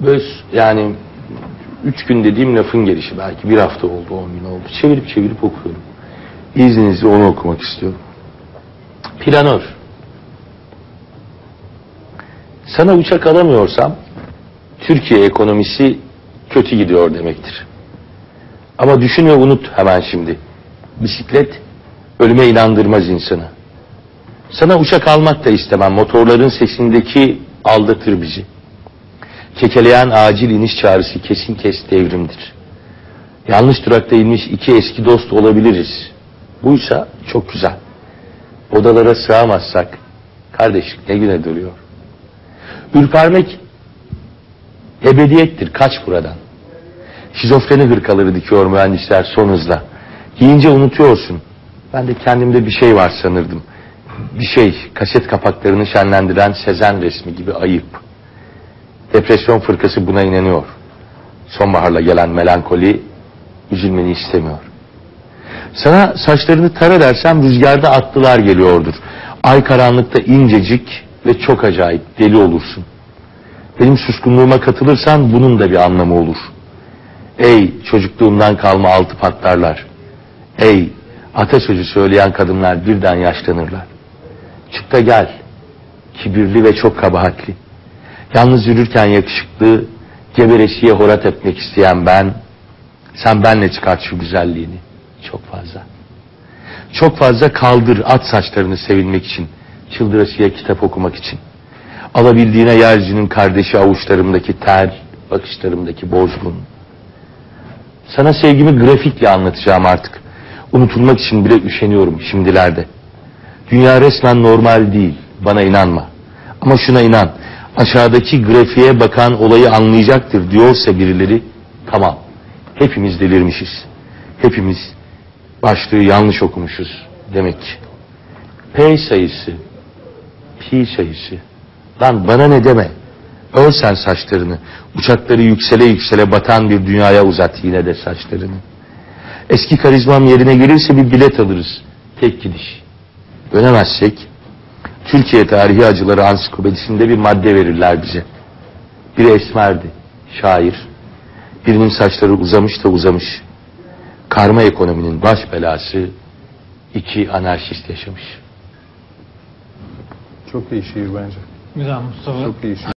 Böyle yani üç gün dediğim lafın gelişi belki bir hafta oldu, on gün oldu. Çevirip çevirip okuyorum. İzninizle onu okumak istiyorum. Planör. Sana uçak alamıyorsam Türkiye ekonomisi kötü gidiyor demektir. Ama düşün ve unut hemen şimdi. Bisiklet ölüme inandırmaz insanı. Sana uçak almak da istemem. Motorların sesindeki aldatır bizi. Kekeleyen acil iniş çağrısı kesin kes devrimdir. Yanlış durakta inmiş iki eski dost olabiliriz. Buysa çok güzel. Odalara sığamazsak kardeşlik ne güne duruyor. Ürpermek ebediyettir. Kaç buradan. Şizofreni hırkaları dikiyor mühendisler son hızla. Giyince unutuyorsun. Ben de kendimde bir şey var sanırdım. Bir şey, kaset kapaklarını şenlendiren Sezen resmi gibi ayıp. Depresyon fırkası buna inanıyor. Sonbaharla gelen melankoli üzülmeni istemiyor. Sana saçlarını tara dersem rüzgarda atlılar geliyordur. Ay karanlıkta incecik ve çok acayip deli olursun. Benim suskunluğuma katılırsan bunun da bir anlamı olur. Ey çocukluğumdan kalma altı patlarlar. Ey atasözü söyleyen kadınlar birden yaşlanırlar. Çık da gel. Kibirli ve çok kabahatli. Yalnız yürürken yakışıklı, geberesiye horat etmek isteyen ben, sen benle çıkart şu güzelliğini. Çok fazla. Çok fazla kaldır at saçlarını sevilmek için, çıldırasıya kitap okumak için. Alabildiğine yeryüzünün kardeşi avuçlarımdaki ter, bakışlarımdaki bozgun. Sana sevgimi grafikle anlatacağım artık. Unutulmak için bile üşeniyorum şimdilerde. Dünya resmen normal değil. Bana inanma. Ama şuna inan. Aşağıdaki grafiğe bakan olayı anlayacaktır diyorsa birileri tamam. Hepimiz delirmişiz. Hepimiz başlığı yanlış okumuşuz demek ki. P sayısı, pi sayısı. Lan bana ne deme. Örsen saçlarını. Uçakları yüksele yüksele batan bir dünyaya uzat yine de saçlarını. Eski karizmam yerine gelirse bir bilet alırız. Tek gidiş. Dönemezsek Türkiye tarihi acıları ansiklopedisinde bir madde verirler bize. Biri esmerdi, şair. Birinin saçları uzamış da uzamış. Karma ekonominin baş belası iki anarşist yaşamış. Çok iyi şiir bence. Güzel Mustafa. Çok iyi şiir.